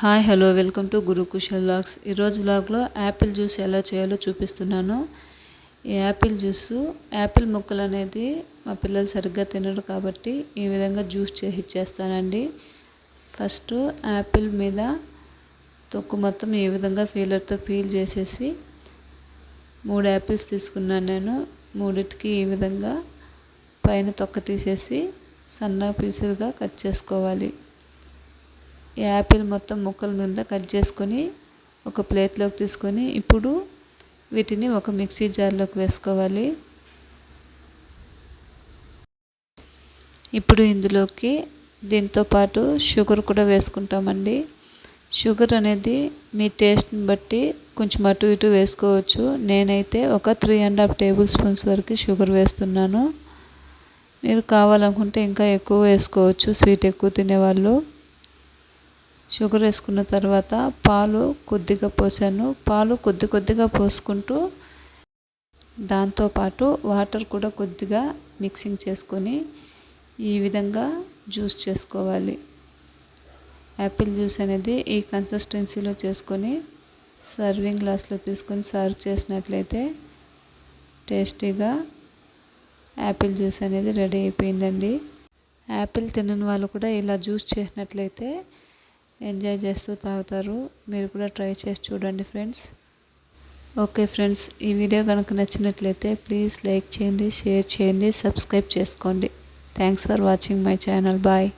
Hi hello welcome to Guru Kushal vlogs. ఈరోజు వ్లాగ్లో Apple juice ఎలా చేయాలో చూపిస్తున్నాను. ఈ యాపిల్ జ్యూస్ యాపిల్ ముక్కలు అనేది మా పిల్లలు సరిగ్గా తినరు కాబట్టి ఈ విధంగా జ్యూస్ చేసి ఇచ్చేస్తానండి. ఫస్ట్ యాపిల్ మీద తొక్కు మొత్తం ఈ విధంగా ఫీలర్తో పీల్ చేసేసి మూడు యాపిల్స్ తీసుకున్నాను నేను. మూడిటికి ఈ విధంగా పైన తొక్క తీసేసి సన్న పీసులుగా కట్ చేసుకోవాలి. యాపిల్ మొత్తం ముక్కల మీద కట్ చేసుకొని ఒక ప్లేట్లోకి తీసుకొని ఇప్పుడు వీటిని ఒక మిక్సీ జార్లోకి వేసుకోవాలి. ఇప్పుడు ఇందులోకి దీంతో పాటు షుగర్ కూడా వేసుకుంటామండి. షుగర్ అనేది మీ టేస్ట్ని బట్టి కొంచెం అటు ఇటు వేసుకోవచ్చు. నేనైతే ఒక three and half table spoons వరకు షుగర్ వేస్తున్నాను. మీరు కావాలనుకుంటే ఇంకా ఎక్కువ వేసుకోవచ్చు స్వీట్ ఎక్కువ తినేవాళ్ళు. షుగర్ వేసుకున్న తర్వాత పాలు కొద్దిగా పోసాను. పాలు కొద్ది కొద్దిగా పోసుకుంటూ దాంతోపాటు వాటర్ కూడా కొద్దిగా మిక్సింగ్ చేసుకొని ఈ విధంగా జ్యూస్ చేసుకోవాలి. యాపిల్ జ్యూస్ అనేది ఈ కన్సిస్టెన్సీలో చేసుకొని సర్వింగ్ గ్లాస్లో తీసుకొని సర్వ్ చేసినట్లయితే టేస్టీగా యాపిల్ జ్యూస్ అనేది రెడీ అయిపోయిందండి. యాపిల్ తినని వాళ్ళు కూడా ఇలా జ్యూస్ చేసినట్లయితే ఎంజాయ్ చేస్తూ తాగుతారు. మీరు కూడా ట్రై చేసి చూడండి ఫ్రెండ్స్ ఓకే ఫ్రెండ్స్ ఈ వీడియో కనుక నచ్చినట్లయితే ప్లీజ్ లైక్ చేయండి షేర్ చేయండి సబ్స్క్రైబ్ చేసుకోండి. Thanks for watching my channel bye